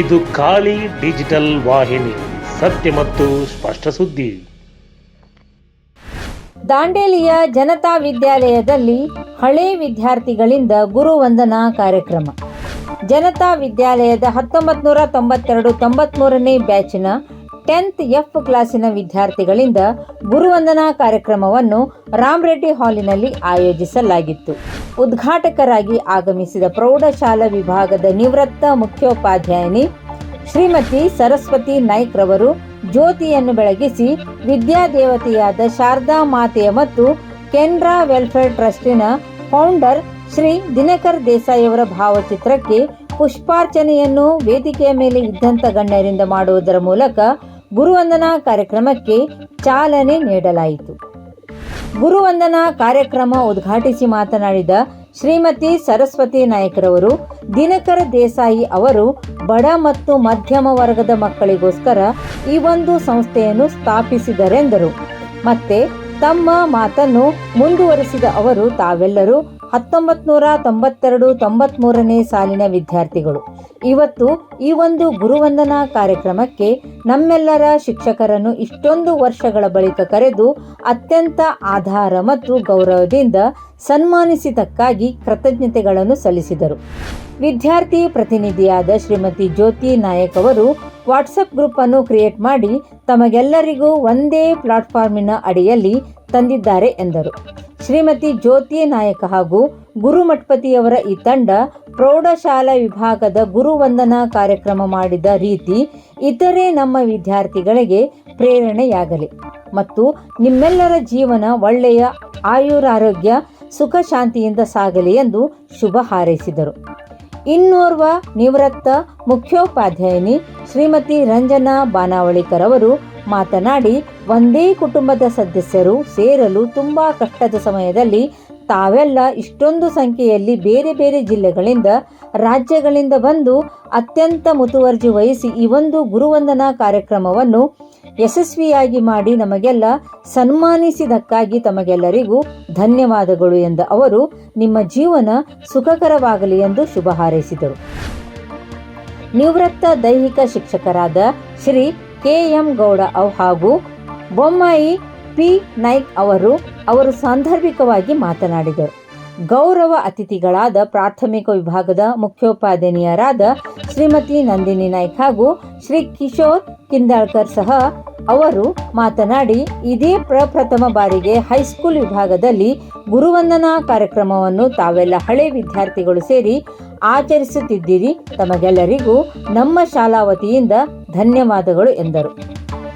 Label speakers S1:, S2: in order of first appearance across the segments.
S1: ಇದು ಖಾಲಿ ಡಿಜಿಟಲ್ ವಾಹಿನಿ, ಸತ್ಯ ಮತ್ತು ಸ್ಪಷ್ಟ ಸುದ್ದಿ.
S2: ದಾಂಡೇಲಿಯ ಜನತಾ ವಿದ್ಯಾಲಯದಲ್ಲಿ ಹಳೆ ವಿದ್ಯಾರ್ಥಿಗಳಿಂದ ಗುರುವಂದನಾ ಕಾರ್ಯಕ್ರಮ. ಜನತಾ ವಿದ್ಯಾಲಯದ ಹತ್ತೊಂಬತ್ತು ನೂರ ತೊಂಬತ್ತೆರಡು ತೊಂಬತ್ಮೂರನೇ ಬ್ಯಾಚಿನ ಟೆಂತ್ ಎಫ್ ಕ್ಲಾಸಿನ ವಿದ್ಯಾರ್ಥಿಗಳಿಂದ ಗುರುವಂದನಾ ಕಾರ್ಯಕ್ರಮವನ್ನು ರಾಮರೆಡ್ಡಿ ಹಾಲಿನಲ್ಲಿ ಆಯೋಜಿಸಲಾಗಿತ್ತು. ಉದ್ಘಾಟಕರಾಗಿ ಆಗಮಿಸಿದ ಪ್ರೌಢಶಾಲಾ ವಿಭಾಗದ ನಿವೃತ್ತ ಮುಖ್ಯೋಪಾಧ್ಯಾಯಿನಿ ಶ್ರೀಮತಿ ಸರಸ್ವತಿ ನಾಯ್ಕ್ ರವರು ಜ್ಯೋತಿಯನ್ನು ಬೆಳಗಿಸಿ ವಿದ್ಯಾದೇವತೆಯಾದ ಶಾರದಾ ಮಾತೆಯ ಮತ್ತು ಕೆನ್ರಾ ವೆಲ್ಫೇರ್ ಟ್ರಸ್ಟಿನ ಫೌಂಡರ್ ಶ್ರೀ ದಿನಕರ್ ದೇಸಾಯಿಯವರ ಭಾವಚಿತ್ರಕ್ಕೆ ಪುಷ್ಪಾರ್ಚನೆಯನ್ನು ವೇದಿಕೆಯ ಮೇಲೆ ಇದ್ದಂತ ಗಣ್ಯರಿಂದ ಮಾಡುವುದರ ಮೂಲಕ ಗುರುವಂದನಾ ಕಾರ್ಯಕ್ರಮಕ್ಕೆ ಚಾಲನೆ ನೀಡಲಾಯಿತು. ಗುರುವಂದನಾ ಕಾರ್ಯಕ್ರಮ ಉದ್ಘಾಟಿಸಿ ಮಾತನಾಡಿದ ಶ್ರೀಮತಿ ಸರಸ್ವತಿ ನಾಯಕರವರು, ದಿನಕರ ದೇಸಾಯಿ ಅವರು, ಬಡ ಮತ್ತು ಮಧ್ಯಮ ವರ್ಗದ ಮಕ್ಕಳಿಗೋಸ್ಕರ ಈ ಒಂದು ಸಂಸ್ಥೆಯನ್ನು ಸ್ಥಾಪಿಸಿದರೆಂದರು. ಮತ್ತೆ ತಮ್ಮ ಮಾತನ್ನು ಮುಂದುವರಿಸಿದ ಅವರು ತಾವೆಲ್ಲರೂ ಹತ್ತೊಂಬತ್ತು ನೂರ ತೊಂಬತ್ತೆರಡು ತೊಂಬತ್ಮೂರನೇ ಸಾಲಿನ ವಿದ್ಯಾರ್ಥಿಗಳು. ಇವತ್ತು ಈ ಒಂದು ಗುರುವಂದನಾ ಕಾರ್ಯಕ್ರಮಕ್ಕೆ ನಮ್ಮೆಲ್ಲರ ಶಿಕ್ಷಕರನ್ನು ಇಷ್ಟೊಂದು ವರ್ಷಗಳ ಬಳಿಕ ಕರೆದು ಅತ್ಯಂತ ಆಧಾರ ಮತ್ತು ಗೌರವದಿಂದ ಸನ್ಮಾನಿಸಿದ್ದಕ್ಕಾಗಿ ಕೃತಜ್ಞತೆಗಳನ್ನು ಸಲ್ಲಿಸಿದರು. ವಿದ್ಯಾರ್ಥಿ ಪ್ರತಿನಿಧಿಯಾದ ಶ್ರೀಮತಿ ಜ್ಯೋತಿ ನಾಯಕ್ ಅವರು ವಾಟ್ಸಪ್ ಗ್ರೂಪ್ ಅನ್ನು ಕ್ರಿಯೇಟ್ ಮಾಡಿ ತಮಗೆಲ್ಲರಿಗೂ ಒಂದೇ ಪ್ಲಾಟ್ಫಾರ್ಮಿನ ಅಡಿಯಲ್ಲಿ ತಂದಿದ್ದಾರೆ ಎಂದರು. ಶ್ರೀಮತಿ ಜ್ಯೋತಿ ನಾಯಕ ಹಾಗೂ ಗುರುಮಠಪತಿಯವರ ಈ ತಂಡ ಪ್ರೌಢಶಾಲಾ ವಿಭಾಗದ ಗುರುವಂದನಾ ಕಾರ್ಯಕ್ರಮ ಮಾಡಿದ ರೀತಿ ಇತರೆ ನಮ್ಮ ವಿದ್ಯಾರ್ಥಿಗಳಿಗೆ ಪ್ರೇರಣೆಯಾಗಲಿ. ಮತ್ತು ನಿಮ್ಮೆಲ್ಲರ ಜೀವನ ಒಳ್ಳೆಯ ಆಯುರಾರೋಗ್ಯ, ಸುಖ ಶಾಂತಿಯಿಂದ ಸಾಗಲಿ ಎಂದು ಶುಭ ಹಾರೈಸಿದರು. ಇನ್ನೋರ್ವ ನಿವೃತ್ತ ಮುಖ್ಯೋಪಾಧ್ಯಾಯಿನಿ ಶ್ರೀಮತಿ ರಂಜನಾ ಬಾನಾವಳಿಕರ್ ಅವರು ಮಾತನಾಡಿ, ಒಂದೇ ಕುಟುಂಬದ ಸದಸ್ಯರು ಸೇರಲು ತುಂಬಾ ಕಷ್ಟದ ಸಮಯದಲ್ಲಿ ತಾವೆಲ್ಲ ಇಷ್ಟೊಂದು ಸಂಖ್ಯೆಯಲ್ಲಿ ಬೇರೆ ಬೇರೆ ಜಿಲ್ಲೆಗಳಿಂದ, ರಾಜ್ಯಗಳಿಂದ ಬಂದು ಅತ್ಯಂತ ಮುತುವರ್ಜಿ ವಹಿಸಿ ಈ ಒಂದು ಗುರುವಂದನಾ ಕಾರ್ಯಕ್ರಮವನ್ನು ಯಶಸ್ವಿಯಾಗಿ ಮಾಡಿ ನಮಗೆಲ್ಲ ಸನ್ಮಾನಿಸಿದಕ್ಕಾಗಿ ತಮಗೆಲ್ಲರಿಗೂ ಧನ್ಯವಾದಗಳು ಎಂದ ಅವರು, ನಿಮ್ಮ ಜೀವನ ಸುಖಕರವಾಗಲಿ ಎಂದು ಶುಭ ಹಾರೈಸಿದರು. ನಿವೃತ್ತ ದೈಹಿಕ ಶಿಕ್ಷಕರಾದ ಶ್ರೀ ಕೆ ಎಂ ಗೌಡ ಹಾಗೂ ಬೊಮ್ಮಾಯಿ ಪಿ ನಾಯ್ಕ್ ಅವರು ಅವರು ಸಾಂದರ್ಭಿಕವಾಗಿ ಮಾತನಾಡಿದರು. ಗೌರವ ಅತಿಥಿಗಳಾದ ಪ್ರಾಥಮಿಕ ವಿಭಾಗದ ಮುಖ್ಯೋಪಾಧ್ಯಾಯರಾದ ಶ್ರೀಮತಿ ನಂದಿನಿ ನಾಯ್ಕ್ ಹಾಗೂ ಶ್ರೀ ಕಿಶೋರ್ ಕಿಂದಾಳ್ಕರ್ ಸಹ ಅವರು ಮಾತನಾಡಿ, ಇದೇ ಪ್ರಪ್ರಥಮ ಬಾರಿಗೆ ಹೈಸ್ಕೂಲ್ ವಿಭಾಗದಲ್ಲಿ ಗುರುವಂದನಾ ಕಾರ್ಯಕ್ರಮವನ್ನು ತಾವೆಲ್ಲ ಹಳೆ ವಿದ್ಯಾರ್ಥಿಗಳು ಸೇರಿ ಆಚರಿಸುತ್ತಿದ್ದೀರಿ. ತಮಗೆಲ್ಲರಿಗೂ ನಮ್ಮ ಶಾಲಾ ವತಿಯಿಂದ ಧನ್ಯವಾದಗಳು ಎಂದರು.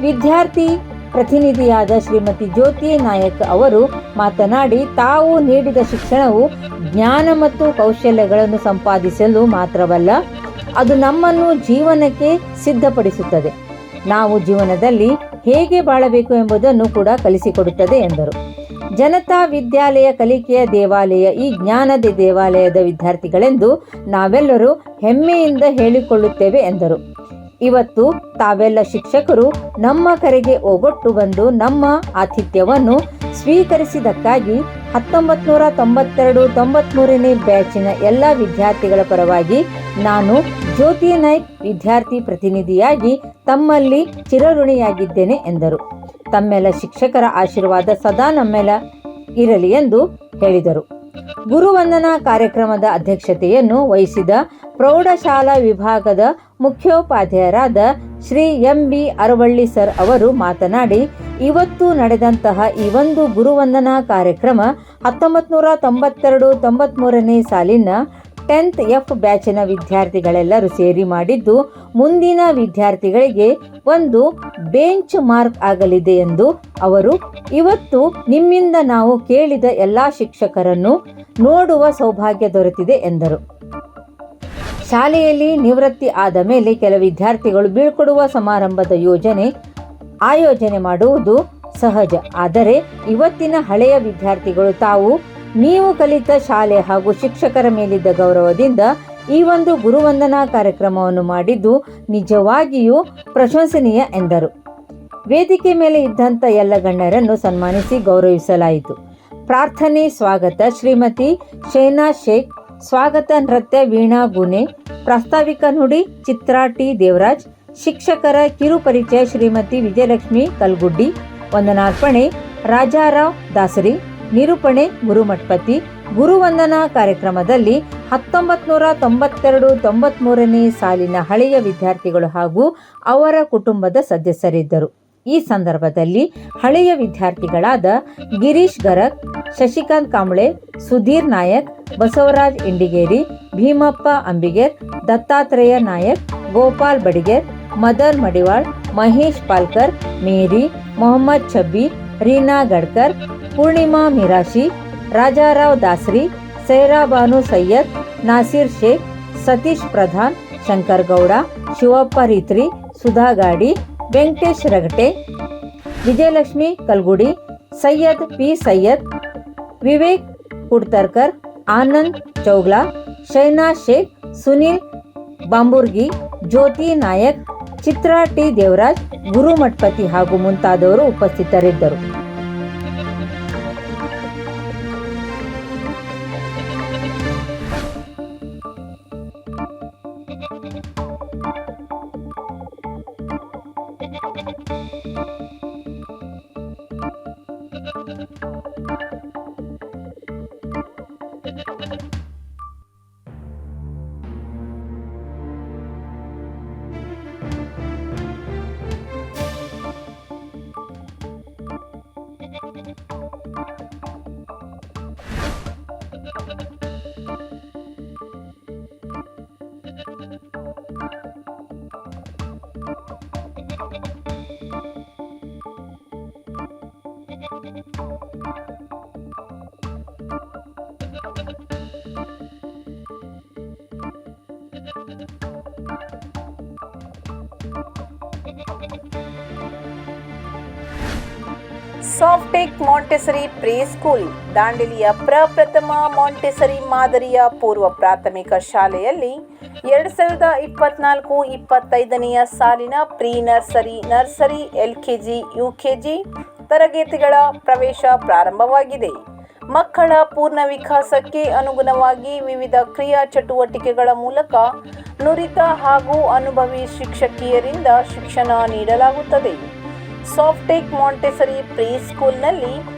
S2: ವಿದ್ಯಾರ್ಥಿ ಪ್ರತಿನಿಧಿಯಾದ ಶ್ರೀಮತಿ ಜ್ಯೋತಿ ನಾಯಕ್ ಅವರು ಮಾತನಾಡಿ, ತಾವು ನೀಡಿದ ಶಿಕ್ಷಣವು ಜ್ಞಾನ ಮತ್ತು ಕೌಶಲ್ಯಗಳನ್ನು ಸಂಪಾದಿಸಲು ಮಾತ್ರವಲ್ಲ, ಅದು ನಮ್ಮನ್ನು ಜೀವನಕ್ಕೆ ಸಿದ್ಧಪಡಿಸುತ್ತದೆ. ನಾವು ಜೀವನದಲ್ಲಿ ಹೇಗೆ ಬಾಳಬೇಕು ಎಂಬುದನ್ನು ಕೂಡ ಕಲಿಸಿಕೊಡುತ್ತದೆ ಎಂದರು. ಜನತಾ ವಿದ್ಯಾಲಯ ಕಲಿಕೆಯ ದೇವಾಲಯ ಈ ಜ್ಞಾನದ ದೇವಾಲಯದ ವಿದ್ಯಾರ್ಥಿಗಳೆಂದು ನಾವೆಲ್ಲರೂ ಹೆಮ್ಮೆಯಿಂದ ಹೇಳಿಕೊಳ್ಳುತ್ತೇವೆ ಎಂದರು. ಇವತ್ತು ತಾವೆಲ್ಲ ಶಿಕ್ಷಕರು ನಮ್ಮ ಕರೆಗೆ ಒಗೊಟ್ಟು ಬಂದು ನಮ್ಮ ಆತಿಥ್ಯವನ್ನು ಸ್ವೀಕರಿಸಿದಕ್ಕಾಗಿ ಹತ್ತೊಂಬತ್ತು ನೂರ ತೊಂಬತ್ತೆರಡು ತೊಂಬತ್ಮೂರನೇ ಬ್ಯಾಚಿನ ಎಲ್ಲ ವಿದ್ಯಾರ್ಥಿಗಳ ಪರವಾಗಿ ನಾನು ಜ್ಯೋತಿ ನಾಯ್ಕ್ ವಿದ್ಯಾರ್ಥಿ ಪ್ರತಿನಿಧಿಯಾಗಿ ತಮ್ಮಲ್ಲಿ ಚಿರಋಣಿಯಾಗಿದ್ದೇನೆ ಎಂದರು. ತಮ್ಮೆಲ್ಲ ಶಿಕ್ಷಕರ ಆಶೀರ್ವಾದ ಸದಾ ನಮ್ಮೆಲ್ಲ ಇರಲಿ ಎಂದು ಹೇಳಿದರು. ಗುರುವಂದನಾ ಕಾರ್ಯಕ್ರಮದ ಅಧ್ಯಕ್ಷತೆಯನ್ನು ವಹಿಸಿದ ಪ್ರೌಢಶಾಲಾ ವಿಭಾಗದ ಮುಖ್ಯೋಪಾಧ್ಯಾಯರಾದ Shri M B Aravalli sir ಅವರು ಮಾತನಾಡಿ, ಇವತ್ತು ನಡೆದಂತಹ ಈ ಒಂದು ಗುರುವಂದನಾ ಕಾರ್ಯಕ್ರಮ ಹತ್ತೊಂಬತ್ತು ನೂರ ತೊಂಬತ್ತೆರಡು ತೊಂಬತ್ಮೂರನೇ ಸಾಲಿನ ಟೆಂತ್ ಎಫ್ ಬ್ಯಾಚಿನ ವಿದ್ಯಾರ್ಥಿಗಳೆಲ್ಲರೂ ಸೇರಿ ಮಾಡಿದ್ದು, ಮುಂದಿನ ವಿದ್ಯಾರ್ಥಿಗಳಿಗೆ ಒಂದು ಬೆಂಚ್ ಮಾರ್ಕ್ ಆಗಲಿದೆ ಎಂದು ಅವರು, ಇವತ್ತು ನಿಮ್ಮಿಂದ ನಾವು ಕೇಳಿದ ಎಲ್ಲ ಶಿಕ್ಷಕರನ್ನು ನೋಡುವ ಸೌಭಾಗ್ಯ ದೊರೆತಿದೆ ಎಂದರು. ಶಾಲೆಯಲ್ಲಿ ನಿವೃತ್ತಿ ಆದ ಮೇಲೆ ಕೆಲ ವಿದ್ಯಾರ್ಥಿಗಳು ಬೀಳ್ಕೊಡುವ ಸಮಾರಂಭದ ಯೋಜನೆ ಆಯೋಜನೆ ಮಾಡುವುದು ಸಹಜ. ಆದರೆ ಇವತ್ತಿನ ಹಳೆಯ ವಿದ್ಯಾರ್ಥಿಗಳು ತಾವು ನೀವು ಕಲಿತ ಶಾಲೆ ಹಾಗೂ ಶಿಕ್ಷಕರ ಮೇಲಿದ್ದ ಗೌರವದಿಂದ ಈ ಒಂದು ಗುರುವಂದನಾ ಕಾರ್ಯಕ್ರಮವನ್ನು ಮಾಡಿದ್ದು ನಿಜವಾಗಿಯೂ ಪ್ರಶಂಸನೀಯ ಎಂದರು. ವೇದಿಕೆ ಮೇಲೆ ಇದ್ದಂಥ ಎಲ್ಲ ಗಣ್ಯರನ್ನು ಸನ್ಮಾನಿಸಿ ಗೌರವಿಸಲಾಯಿತು. ಪ್ರಾರ್ಥನೆ, ಸ್ವಾಗತ ಶ್ರೀಮತಿ ಶೇನಾ ಶೇಖ್ ಸ್ವಾಗತ ನೃತ್ಯ ವೀಣಾ ಗುಣೆ. ಪ್ರಾಸ್ತಾವಿಕ ನುಡಿ ಚಿತ್ರಾ ಟಿ ದೇವರಾಜ್. ಶಿಕ್ಷಕರ ಕಿರು ಪರಿಚಯ ಶ್ರೀಮತಿ ವಿಜಯಲಕ್ಷ್ಮಿ ಕಲ್ಗುಡ್ಡಿ. ವಂದನಾರ್ಪಣೆ ರಾಜಾರಾವ್ ದಾಸರಿ. ನಿರೂಪಣೆ ಗುರುಮಠಪತಿ ಗುರುವಂದನಾ ಕಾರ್ಯಕ್ರಮದಲ್ಲಿ ಹತ್ತೊಂಬತ್ತು ನೂರ ತೊಂಬತ್ತೆರಡು ತೊಂಬತ್ಮೂರನೇ ಸಾಲಿನ ಹಳೆಯ ವಿದ್ಯಾರ್ಥಿಗಳು ಹಾಗೂ ಅವರ ಕುಟುಂಬದ ಸದಸ್ಯರಿದ್ದರು. ಈ ಸಂದರ್ಭದಲ್ಲಿ ಹಳೆಯ ವಿದ್ಯಾರ್ಥಿಗಳಾದ Girish Garag, Shashikant Kamble, Sudhir Nayak, Basavaraj Indigeri, Bhimappa Ambiger, Dattatreya Nayak, Gopal Badiger Madar Madiwal, Mahesh Palkar, Mary, Mohammed Chabbi, Reena Gadkar, Purnima Mirashi, Rajarao Dasri, Sairabanu Syed, Nasir Sheikh, Satish Pradhan, Shankar Gowda, Shivappa Ritri Sudha Gadi Venkatesh Ragate, Vijayalakshmi Kalgudi, Syed P Syed, Vivek Kudtarkar, Anand Chougla, Shaina Sheikh, Sunil Bamburgi, Jyoti Nayak, Chitra T Devaraj, Guru Mathapati ಹಾಗೂ ಮುಂತಾದವರು ಉಪಸ್ಥಿತರಿದ್ದರು.
S3: Softech Montessori pre school ದಾಂಡೇಲಿಯ ಪ್ರಪ್ರಥಮ Montessori ಮಾದರಿಯ ಪೂರ್ವ ಪ್ರಾಥಮಿಕ ಶಾಲೆಯಲ್ಲಿ ಎರಡು ಸಾವಿರದ ಇಪ್ಪತ್ನಾಲ್ಕು ಇಪ್ಪತ್ತೈದನೆಯ ಸಾಲಿನ pre nursery nursery, L K G, U K G ತರಗತಿಗಳ ಪ್ರವೇಶ ಪ್ರಾರಂಭವಾಗಿದೆ. ಮಕ್ಕಳ ಪೂರ್ಣ ವಿಕಾಸಕ್ಕೆ ಅನುಗುಣವಾಗಿ ವಿವಿಧ ಕ್ರಿಯಾ ಚಟುವಟಿಕೆಗಳ ಮೂಲಕ ನುರಿತ ಹಾಗೂ ಅನುಭವಿ ಶಿಕ್ಷಕಿಯರಿಂದ ಶಿಕ್ಷಣ ನೀಡಲಾಗುತ್ತದೆ. ಸಾಫ್ಟೆಕ್ ಮಾಂಟೆಸರಿ ಪ್ರೀ ಸ್ಕೂಲ್ನಲ್ಲಿ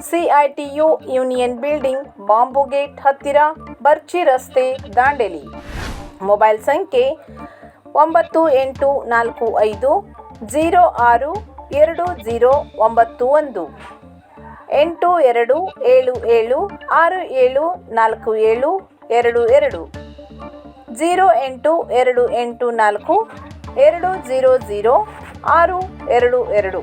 S3: CITU union building, bomb gate ಹತ್ತಿರ, ಬರ್ಚಿ ರಸ್ತೆ ದಾಂಡೇಲಿ. ಮೊಬೈಲ್ ಸಂಖ್ಯೆ ಒಂಬತ್ತು ಎಂಟು ನಾಲ್ಕು ಐದು ಜೀರೋ ಆರು ಎರಡು ಜೀರೋ ಒಂಬತ್ತು ಒಂದು. ಎಂಟು ಎರಡು ಏಳು ಏಳು ಆರು ಏಳು ನಾಲ್ಕು ಏಳು ಎರಡು ಎರಡು. ಜೀರೋ ಎಂಟು ಎರಡು ಎಂಟು ನಾಲ್ಕು ಎರಡು ಜೀರೋ ಜೀರೋ ಆರು ಎರಡು ಎರಡು.